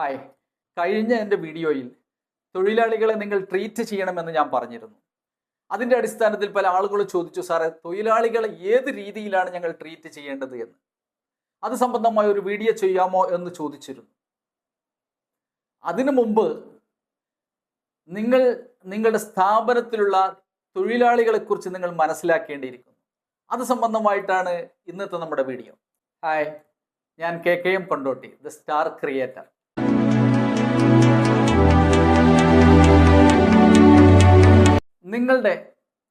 Hi. കഴിഞ്ഞ എന്റെ വീഡിയോയിൽ തൊഴിലാളികളെ നിങ്ങൾ ട്രീറ്റ് ചെയ്യണമെന്ന് ഞാൻ പറഞ്ഞിരുന്നു. അതിന്റെ അടിസ്ഥാനത്തിൽ പല ആളുകളും ചോദിച്ചു സാറേ തൊഴിലാളികളെ ഏത് രീതിയിലാണ് ഞങ്ങൾ ട്രീറ്റ് ചെയ്യേണ്ടത് എന്ന്? അത് സംബന്ധമായ ഒരു വീഡിയോ ചെയ്യാമോ എന്ന് ചോദിച്ചിരുന്നു. അതിനു മുമ്പ് നിങ്ങൾ നിങ്ങളുടെ സ്ഥാപനത്തിലുള്ള തൊഴിലാളികളെക്കുറിച്ച് നിങ്ങൾ മനസ്സിലാക്കേണ്ടിയിരിക്കുന്നു. അത് സംബന്ധമായിട്ടാണ് ഇന്നത്തെ നമ്മുടെ വീഡിയോ. ഹായ്. ഞാൻ K K M Kondotty the star creator. നിങ്ങളുടെ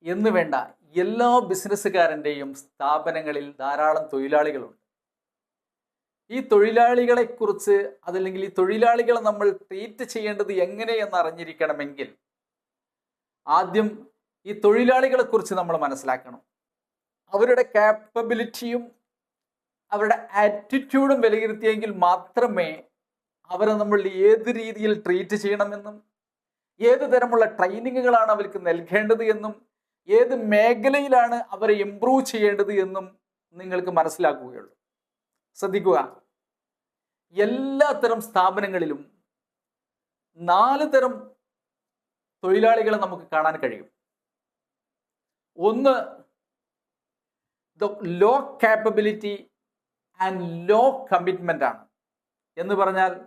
എന്ന് വേണ്ട എല്ലാ ബിസിനസ്സുകാരന്റെയും സ്ഥാപനങ്ങളിൽ ധാരാളം തൊഴിലാളികളുണ്ട്. ഈ തൊഴിലാളികളെക്കുറിച്ച് അതല്ലെങ്കിൽ ഈ തൊഴിലാളികളെ നമ്മൾ ട്രീറ്റ് ചെയ്യേണ്ടത് എങ്ങനെയെന്ന് അറിഞ്ഞിരിക്കണമെങ്കിൽ ആദ്യം ഈ തൊഴിലാളികളെക്കുറിച്ച് നമ്മൾ മനസ്സിലാക്കണം. അവരുടെ കാപ്പബിലിറ്റിയും അവരുടെ ആറ്റിറ്റ്യൂഡും വിലയിരുത്തിയെങ്കിൽ മാത്രമേ അവരെ നമ്മൾ ഏത് രീതിയിൽ ട്രീറ്റ് ചെയ്യണമെന്നും ഏത് തരമുള്ള ട്രെയിനിങ്ങുകളാണ് അവർക്ക് നൽകേണ്ടത് എന്നും ഏത് മേഖലയിലാണ് അവരെ ഇംപ്രൂവ് ചെയ്യേണ്ടത് എന്നും നിങ്ങൾക്ക് മനസ്സിലാക്കുകയുള്ളൂ. ശ്രദ്ധിക്കുക. എല്ലാ സ്ഥാപനങ്ങളിലും നാല് തരം തൊഴിലാളികളെ നമുക്ക് കാണാൻ കഴിയും. ഒന്ന് the low capability and low commitment ആണ്. എന്ന് പറഞ്ഞാൽ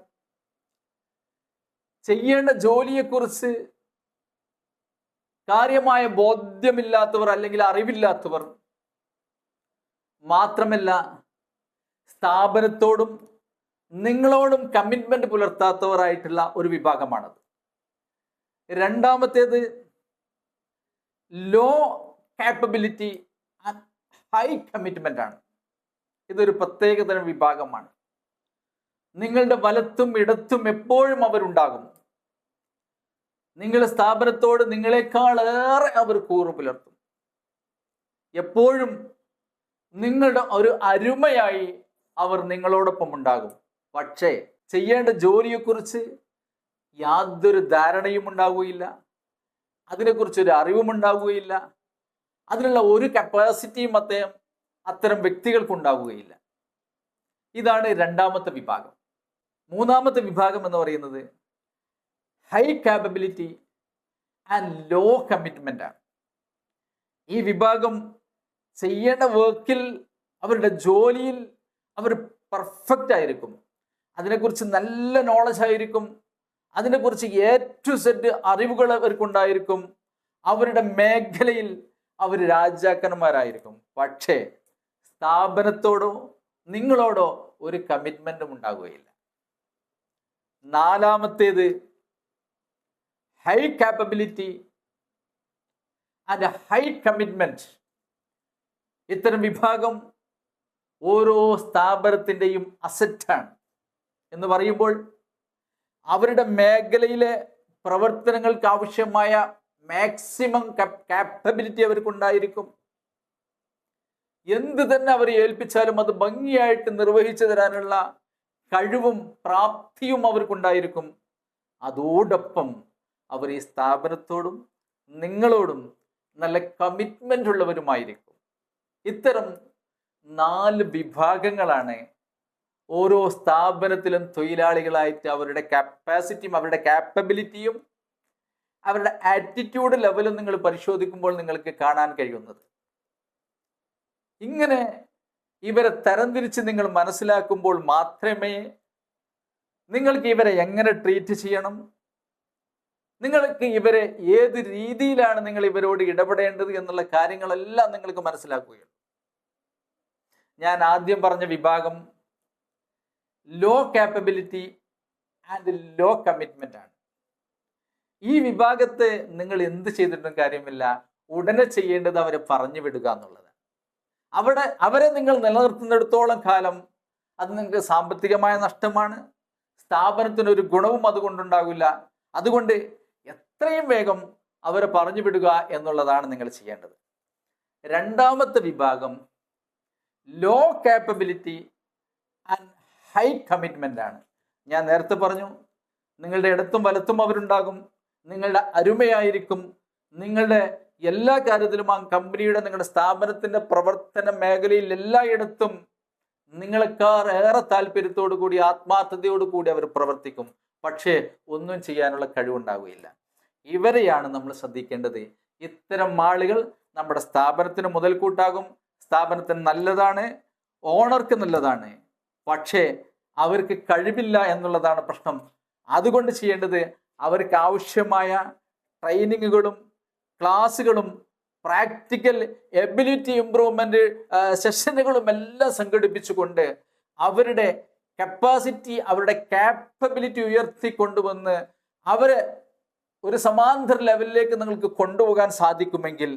ചെയ്യേണ്ട ജോലിയെക്കുറിച്ച് കാര്യമായ ബോധ്യമില്ലാത്തവർ അല്ലെങ്കിൽ അറിവില്ലാത്തവർ മാത്രമല്ല സ്ഥാപനത്തോടും നിങ്ങളോടും കമ്മിറ്റ്മെന്റ് പുലർത്താത്തവരായിട്ടുള്ള ഒരു വിഭാഗമാണത്. രണ്ടാമത്തേത് low capability and high commitment ആണ്. ഇതൊരു പ്രത്യേകതരം വിഭാഗമാണ്. നിങ്ങളുടെ വലത്തും ഇടത്തും എപ്പോഴും അവരുണ്ടാകും. നിങ്ങളുടെ സ്ഥാപനത്തോട് നിങ്ങളെക്കാൾ ഏറെ അവർ കൂറു പുലർത്തും. എപ്പോഴും നിങ്ങളുടെ ഒരു അരുമയായി അവർ നിങ്ങളോടൊപ്പം ഉണ്ടാകും. പക്ഷേ ചെയ്യേണ്ട ജോലിയെക്കുറിച്ച് യാതൊരു ധാരണയും ഉണ്ടാവുകയില്ല. അതിനെക്കുറിച്ച് ഒരു അറിവും ഉണ്ടാവുകയില്ല. അതിനുള്ള ഒരു കപ്പാസിറ്റിയും അദ്ദേഹം അത്തരം വ്യക്തികൾക്കുണ്ടാവുകയില്ല ഇതാണ് രണ്ടാമത്തെ വിഭാഗം. മൂന്നാമത്തെ വിഭാഗം എന്ന് പറയുന്നത് high capability and low commitment ആണ്. ഈ വിഭാഗം ചെയ്യേണ്ട വർക്കിൽ അവരുടെ ജോലിയിൽ അവർ പെർഫെക്റ്റ് ആയിരിക്കും. അതിനെക്കുറിച്ച് നല്ല നോളജ് ആയിരിക്കും. അതിനെക്കുറിച്ച് എ ടു സെറ്റ് അറിവുകൾ അവർക്കുണ്ടായിരിക്കും. അവരുടെ മേഖലയിൽ അവർ രാജാക്കന്മാരായിരിക്കും. പക്ഷേ സ്ഥാപനത്തോടോ നിങ്ങളോടോ ഒരു കമ്മിറ്റ്മെന്റും ഉണ്ടാകുകയില്ല നാലാമത്തേത് high capability and high commitment ഇത്തരം വിഭാഗം ഓരോ സ്ഥാപനത്തിന്റെയും അസറ്റാണ് എന്ന് പറയുമ്പോൾ അവരുടെ മേഖലയിലെ പ്രവർത്തനങ്ങൾക്ക് ആവശ്യമായ മാക്സിമം കാപ്പബിലിറ്റി അവർക്കുണ്ടായിരിക്കും. എന്ത് തന്നെ അവർ ഏൽപ്പിച്ചാലും അത് ഭംഗിയായിട്ട് നിർവഹിച്ചു തരാനുള്ള കഴിവും പ്രാപ്തിയും അവർക്കുണ്ടായിരിക്കും. അതോടൊപ്പം അവർ ഈ സ്ഥാപനത്തോടും നിങ്ങളോടും നല്ല കമ്മിറ്റ്മെന്റ് ഉള്ളവരുമായിരിക്കും. ഇത്തരം നാല് വിഭാഗങ്ങളാണ് ഓരോ സ്ഥാപനത്തിലും തൊഴിലാളികളായിട്ട് അവരുടെ കപ്പാസിറ്റിയും അവരുടെ കാപ്പബിലിറ്റിയും അവരുടെ ആറ്റിറ്റ്യൂഡ് ലെവലും നിങ്ങൾ പരിശോധിക്കുമ്പോൾ നിങ്ങൾക്ക് കാണാൻ കഴിയുന്നത്. ഇങ്ങനെ ഇവരെ തരംതിരിച്ച് നിങ്ങൾ മനസ്സിലാക്കുമ്പോൾ മാത്രമേ നിങ്ങൾക്ക് ഇവരെ എങ്ങനെ ട്രീറ്റ് ചെയ്യണം? നിങ്ങൾക്ക് ഇവരെ ഏത് രീതിയിലാണ് നിങ്ങൾ ഇവരോട് ഇടപെടേണ്ടത് എന്നുള്ള കാര്യങ്ങളെല്ലാം നിങ്ങൾക്ക് മനസ്സിലാക്കുകയുള്ളൂ. ഞാൻ ആദ്യം പറഞ്ഞ വിഭാഗം low capability and low commitment ആണ്. ഈ വിഭാഗത്തെ നിങ്ങൾ എന്ത് ചെയ്തിട്ടും കാര്യമില്ല. ഉടനെ ചെയ്യേണ്ടത് അവരെ പറഞ്ഞു വിടുക എന്നുള്ളതാണ് അവിടെ അവരെ നിങ്ങൾ നിലനിർത്തുന്നിടത്തോളം കാലം അത് നിങ്ങൾക്ക് സാമ്പത്തികമായ നഷ്ടമാണ്. സ്ഥാപനത്തിന് ഒരു ഗുണവും അതുകൊണ്ടുണ്ടാകില്ല അതുകൊണ്ട് എത്രയും വേഗം അവരെ പറഞ്ഞു വിടുക എന്നുള്ളതാണ് നിങ്ങൾ ചെയ്യേണ്ടത്. രണ്ടാമത്തെ വിഭാഗം low capability and high commitment ആണ്. ഞാൻ നേരത്തെ പറഞ്ഞു നിങ്ങളുടെ ഇടത്തും വലത്തും അവരുണ്ടാകും. നിങ്ങളുടെ അരുമയായിരിക്കും. നിങ്ങളുടെ എല്ലാ കാര്യത്തിലും ആ കമ്പനിയുടെ നിങ്ങളുടെ സ്ഥാപനത്തിന്റെ പ്രവർത്തന മേഖലയിൽ എല്ലായിടത്തും നിങ്ങളെക്കാർ ഏറെ താല്പര്യത്തോടു കൂടി ആത്മാർത്ഥതയോടു കൂടി അവർ പ്രവർത്തിക്കും. പക്ഷേ ഒന്നും ചെയ്യാനുള്ള കഴിവുണ്ടാവുകയില്ല. ഇവരെയാണ് നമ്മൾ ശ്രദ്ധിക്കേണ്ടത്. ഇത്തരം ആളുകൾ നമ്മുടെ സ്ഥാപനത്തിന് മുതൽക്കൂട്ടാകും. സ്ഥാപനത്തിന് നല്ലതാണ് ഓണർക്ക് നല്ലതാണ്. പക്ഷേ അവർക്ക് കഴിവില്ല എന്നുള്ളതാണ് പ്രശ്നം. അതുകൊണ്ട് ചെയ്യേണ്ടത് അവർക്ക് ആവശ്യമായ ട്രെയിനിങ്ങുകളും ക്ലാസ്സുകളും പ്രാക്ടിക്കൽ എബിലിറ്റി ഇംപ്രൂവ്മെന്റ് സെഷനുകളും എല്ലാം സംഘടിപ്പിച്ചുകൊണ്ട് അവരുടെ കപ്പാസിറ്റി അവരുടെ കാപ്പബിലിറ്റി ഉയർത്തിക്കൊണ്ടുവന്ന് അവരെ ഒരു സമാന്തര ലെവലിലേക്ക് നിങ്ങൾക്ക് കൊണ്ടുപോകാൻ സാധിക്കുമെങ്കിൽ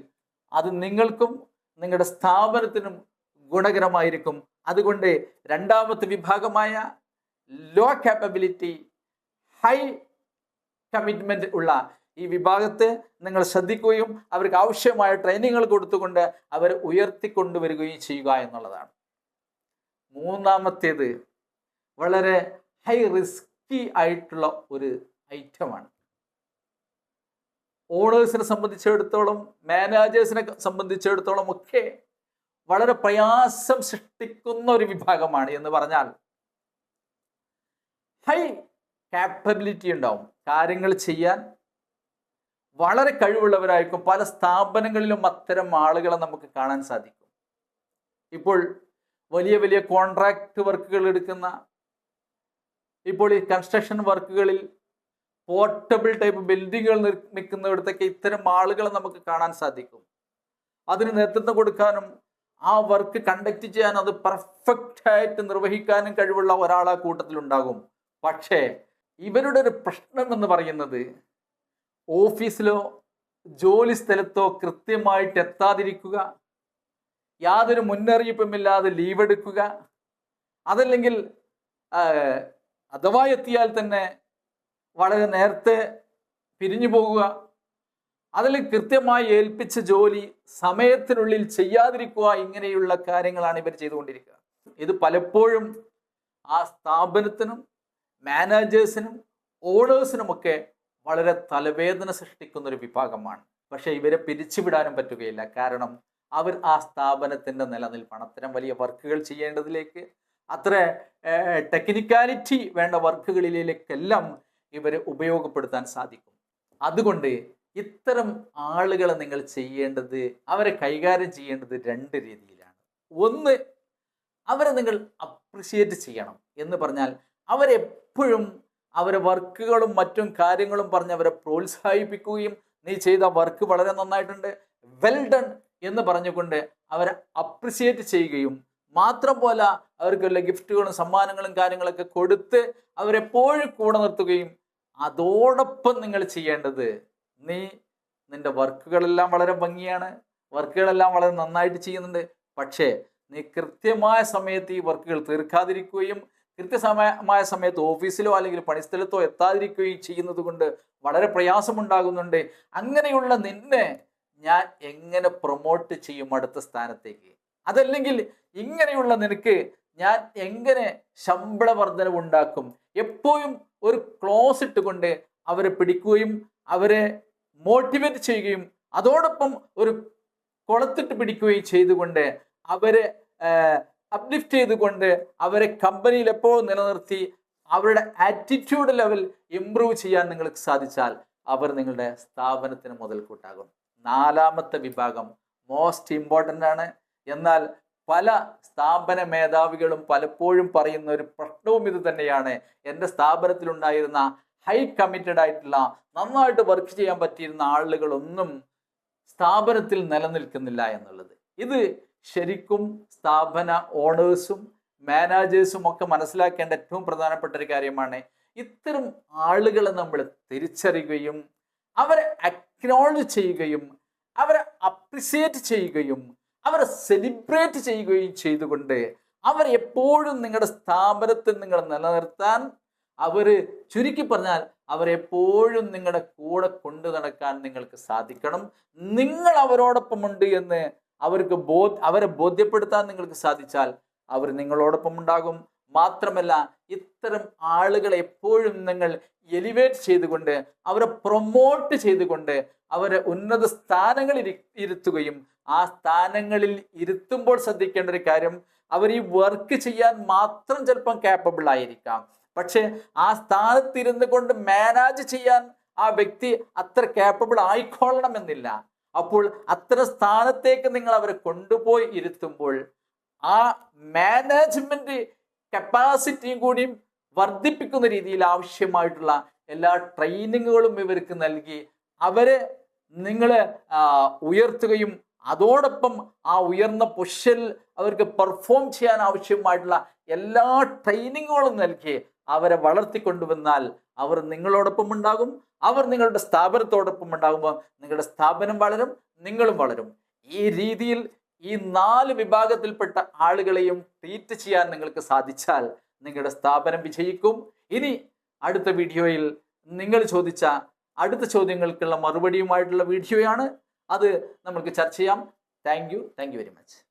അത് നിങ്ങൾക്കും നിങ്ങളുടെ സ്ഥാപനത്തിനും ഗുണകരമായിരിക്കും. അതുകൊണ്ട് രണ്ടാമത്തെ വിഭാഗമായ ലോ കാപ്പബിലിറ്റി ഹൈ കമ്മിറ്റ്മെന്റ് ഉള്ള ഈ വിഭാഗത്തെ നിങ്ങൾ ശ്രദ്ധിക്കുകയും അവർക്ക് ആവശ്യമായ ട്രെയിനിങ്ങൾ കൊടുത്തുകൊണ്ട് അവരെ ഉയർത്തിക്കൊണ്ടുവരികയും ചെയ്യുക എന്നുള്ളതാണ്. മൂന്നാമത്തേത് വളരെ ഹൈ റിസ്കി ആയിട്ടുള്ള ഒരു ഐറ്റമാണ് ഓണേഴ്സിനെ സംബന്ധിച്ചിടത്തോളം മാനേജേഴ്സിനെ സംബന്ധിച്ചിടത്തോളം ഒക്കെ വളരെ പ്രയാസം സൃഷ്ടിക്കുന്ന ഒരു വിഭാഗമാണ് എന്ന് പറഞ്ഞാൽ ഹൈ കാപ്പബിലിറ്റി ഉണ്ടാവും. കാര്യങ്ങൾ ചെയ്യാൻ വളരെ കഴിവുള്ളവരായിരിക്കും. പല സ്ഥാപനങ്ങളിലും അത്തരം ആളുകളെ നമുക്ക് കാണാൻ സാധിക്കും. ഇപ്പോൾ വലിയ വലിയ കോൺട്രാക്ട് വർക്കുകൾ എടുക്കുന്ന ഇപ്പോൾ ഈ കൺസ്ട്രക്ഷൻ വർക്കുകളിൽ പോർട്ടബിൾ ടൈപ്പ് ബിൽഡിങ്ങുകൾ നിർമ്മിക്കുന്നിടത്തൊക്കെ ഇത്തരം ആളുകളെ നമുക്ക് കാണാൻ സാധിക്കും. അതിന് നേതൃത്വം കൊടുക്കാനും ആ വർക്ക് കണ്ടക്ട് ചെയ്യാനും അത് പെർഫെക്റ്റ് ആയിട്ട് നിർവഹിക്കാനും കഴിവുള്ള ഒരാൾ ആ കൂട്ടത്തിലുണ്ടാകും. പക്ഷേ ഇവരുടെ ഒരു പ്രശ്നം എന്ന് പറയുന്നത് ഓഫീസിലോ ജോലി സ്ഥലത്തോ കൃത്യമായിട്ട് എത്താതിരിക്കുക. യാതൊരു മുന്നറിയിപ്പുമില്ലാതെ ലീവ് എടുക്കുക. അതല്ലെങ്കിൽ അഥവാ എത്തിയാൽ തന്നെ വളരെ നേരത്തെ പിരിഞ്ഞു പോകുക. അതിൽ കൃത്യമായി ഏൽപ്പിച്ച ജോലി സമയത്തിനുള്ളിൽ ചെയ്യാതിരിക്കുക ഇങ്ങനെയുള്ള കാര്യങ്ങളാണ് ഇവർ ചെയ്തുകൊണ്ടിരിക്കുക. ഇത് പലപ്പോഴും ആ സ്ഥാപനത്തിനും മാനേജേഴ്സിനും ഓണേഴ്സിനുമൊക്കെ വളരെ തലവേദന സൃഷ്ടിക്കുന്ന ഒരു വിഭാഗമാണ്. പക്ഷെ ഇവരെ പിരിച്ചുവിടാനും പറ്റുകയില്ല. കാരണം അവർ ആ സ്ഥാപനത്തിന്റെ നിലനിൽപ്പാണ് അത്തരം വലിയ വർക്കുകൾ ചെയ്യേണ്ടതിലേക്ക് അത്ര ടെക്നിക്കാലിറ്റി വേണ്ട വർക്കുകളിലേക്കെല്ലാം ഇവരെ ഉപയോഗപ്പെടുത്താൻ സാധിക്കും. അതുകൊണ്ട് ഇത്തരം ആളുകളെ നിങ്ങൾ ചെയ്യേണ്ടത് അവരെ കൈകാര്യം ചെയ്യേണ്ടത് രണ്ട് രീതിയിലാണ്. ഒന്ന് അവരെ നിങ്ങൾ അപ്രിഷിയേറ്റ് ചെയ്യണം എന്ന് പറഞ്ഞാൽ അവരെപ്പോഴും അവരെ വർക്കുകളും മറ്റും കാര്യങ്ങളും പറഞ്ഞ് അവരെ പ്രോത്സാഹിപ്പിക്കുകയും നീ ചെയ്ത വർക്ക് വളരെ നന്നായിട്ടുണ്ട്. വെൽ ഡൺ എന്ന് പറഞ്ഞുകൊണ്ട് അവരെ അപ്രിസിയേറ്റ് ചെയ്യുകയും മാത്രം പോലെ അവർക്കുള്ള ഗിഫ്റ്റുകളും സമ്മാനങ്ങളും കാര്യങ്ങളൊക്കെ കൊടുത്ത് അവരെപ്പോഴും കൂടെ നിർത്തുകയും അതോടൊപ്പം നിങ്ങൾ ചെയ്യേണ്ടത് നീ നിന്റെ വർക്കുകളെല്ലാം വളരെ ഭംഗിയാണ്. വർക്കുകളെല്ലാം വളരെ നന്നായിട്ട് ചെയ്യുന്നുണ്ട്. പക്ഷേ നീ കൃത്യമായ സമയത്ത് ഈ വർക്കുകൾ തീർക്കാതിരിക്കുകയും കൃത്യസമയമായ സമയത്ത് ഓഫീസിലോ അല്ലെങ്കിൽ പണിസ്ഥലത്തോ എത്താതിരിക്കുകയും ചെയ്യുന്നത് കൊണ്ട് വളരെ പ്രയാസമുണ്ടാകുന്നുണ്ട്. അങ്ങനെയുള്ള നിന്നെ ഞാൻ എങ്ങനെ പ്രൊമോട്ട് ചെയ്യും അടുത്ത സ്ഥാനത്തേക്ക്? അതല്ലെങ്കിൽ ഇങ്ങനെയുള്ള നിനക്ക് ഞാൻ എങ്ങനെ ശമ്പള വർധനവ് ഉണ്ടാക്കും? എപ്പോഴും ഒരു ക്ലോസ് ഇട്ടുകൊണ്ട് അവരെ പിടിക്കുകയും അവരെ മോട്ടിവേറ്റ് ചെയ്യുകയും അതോടൊപ്പം ഒരു കൊളത്തിട്ട് പിടിക്കുകയും ചെയ്തുകൊണ്ട് അവരെ അപ്ലിഫ്റ്റ് ചെയ്തുകൊണ്ട് അവരെ കമ്പനിയിൽ എപ്പോഴും നിലനിർത്തി അവരുടെ ആറ്റിറ്റ്യൂഡ് ലെവൽ ഇംപ്രൂവ് ചെയ്യാൻ നിങ്ങൾക്ക് സാധിച്ചാൽ അവർ നിങ്ങളുടെ സ്ഥാപനത്തിന് മുതൽക്കൂട്ടാകും. നാലാമത്തെ വിഭാഗം മോസ്റ്റ് ഇമ്പോർട്ടന്റ് ആണ്. എന്നാൽ പല സ്ഥാപന മേധാവികളും പലപ്പോഴും പറയുന്ന ഒരു പ്രശ്നവും ഇത് തന്നെയാണ്. എന്റെ സ്ഥാപനത്തിലുണ്ടായിരുന്ന ഹൈ കമ്മിറ്റഡ് ആയിട്ടുള്ള നന്നായിട്ട് വർക്ക് ചെയ്യാൻ പറ്റിയിരുന്ന ആളുകളൊന്നും സ്ഥാപനത്തിൽ നിലനിൽക്കുന്നില്ല എന്നുള്ളത്. ഇത് ശരിക്കും സ്ഥാപന ഓണേഴ്സും മാനേജേഴ്സും ഒക്കെ മനസ്സിലാക്കേണ്ട ഏറ്റവും പ്രധാനപ്പെട്ട ഒരു കാര്യമാണ് ഇത്തരം ആളുകളെ നമ്മൾ തിരിച്ചറിയുകയും അവരെ അക്നോളജ് ചെയ്യുകയും അവരെ അപ്രിസിയേറ്റ് ചെയ്യുകയും അവരെ സെലിബ്രേറ്റ് ചെയ്യുകയും ചെയ്തുകൊണ്ട് അവർ എപ്പോഴും നിങ്ങളുടെ സ്ഥാപനത്തിൽ നിങ്ങൾ നിലനിർത്താൻ അവർ ചുരുക്കി പറഞ്ഞാൽ അവരെപ്പോഴും നിങ്ങളുടെ കൂടെ കൊണ്ടു നടക്കാൻ നിങ്ങൾക്ക് സാധിക്കണം. നിങ്ങൾ അവരോടൊപ്പമുണ്ട് എന്ന് അവർക്ക് ബോ അവരെ ബോധ്യപ്പെടുത്താൻ നിങ്ങൾക്ക് സാധിച്ചാൽ അവർ നിങ്ങളോടൊപ്പം ഉണ്ടാകും. മാത്രമല്ല ഇത്തരം ആളുകളെ എപ്പോഴും നിങ്ങൾ എലിവേറ്റ് ചെയ്തുകൊണ്ട് അവരെ പ്രൊമോട്ട് ചെയ്തുകൊണ്ട് അവരെ ഉന്നത സ്ഥാനങ്ങളിൽ ഇരുത്തുകയും ആ സ്ഥാനങ്ങളിൽ ഇരുത്തുമ്പോൾ ശ്രദ്ധിക്കേണ്ട ഒരു കാര്യം അവർ ഈ വർക്ക് ചെയ്യാൻ മാത്രം ചിലപ്പം ക്യാപ്പബിൾ ആയിരിക്കാം. പക്ഷേ ആ സ്ഥാനത്തിരുന്ന് കൊണ്ട് മാനേജ് ചെയ്യാൻ ആ വ്യക്തി അത്ര ക്യാപ്പബിൾ ആയിക്കൊള്ളണമെന്നില്ല. അപ്പോൾ അത്തരം സ്ഥാനത്തേക്ക് നിങ്ങൾ അവരെ കൊണ്ടുപോയി ഇരുത്തുമ്പോൾ ആ മാനേജ്മെന്റ് കപ്പാസിറ്റിയും കൂടിയും വർദ്ധിപ്പിക്കുന്ന രീതിയിൽ ആവശ്യമായിട്ടുള്ള എല്ലാ ട്രെയിനിങ്ങുകളും ഇവർക്ക് നൽകി അവരെ നിങ്ങൾ ഉയർത്തുകയും അതോടൊപ്പം ആ ഉയർന്ന പൊഷൽ അവർക്ക് പെർഫോം ചെയ്യാൻ ആവശ്യമായിട്ടുള്ള എല്ലാ ട്രെയിനിങ്ങുകളും നൽകി അവരെ വളർത്തിക്കൊണ്ടുവന്നാൽ അവർ നിങ്ങളോടൊപ്പം ഉണ്ടാകും. അവർ നിങ്ങളുടെ സ്ഥാപനത്തോടൊപ്പം ഉണ്ടാകുമ്പോൾ നിങ്ങളുടെ സ്ഥാപനം വളരും നിങ്ങളും വളരും. ഈ രീതിയിൽ ഈ നാല് വിഭാഗത്തിൽപ്പെട്ട ആളുകളെയും ട്രീറ്റ് ചെയ്യാൻ നിങ്ങൾക്ക് സാധിച്ചാൽ നിങ്ങളുടെ സ്ഥാപനം വിജയിക്കും. ഇനി അടുത്ത വീഡിയോയിൽ നിങ്ങൾ ചോദിച്ച അടുത്ത ചോദ്യങ്ങൾക്കുള്ള മറുപടിയുമായിട്ടുള്ള വീഡിയോയാണ്. അത് നമുക്ക് ചർച്ച ചെയ്യാം. Thank you. Thank you very much.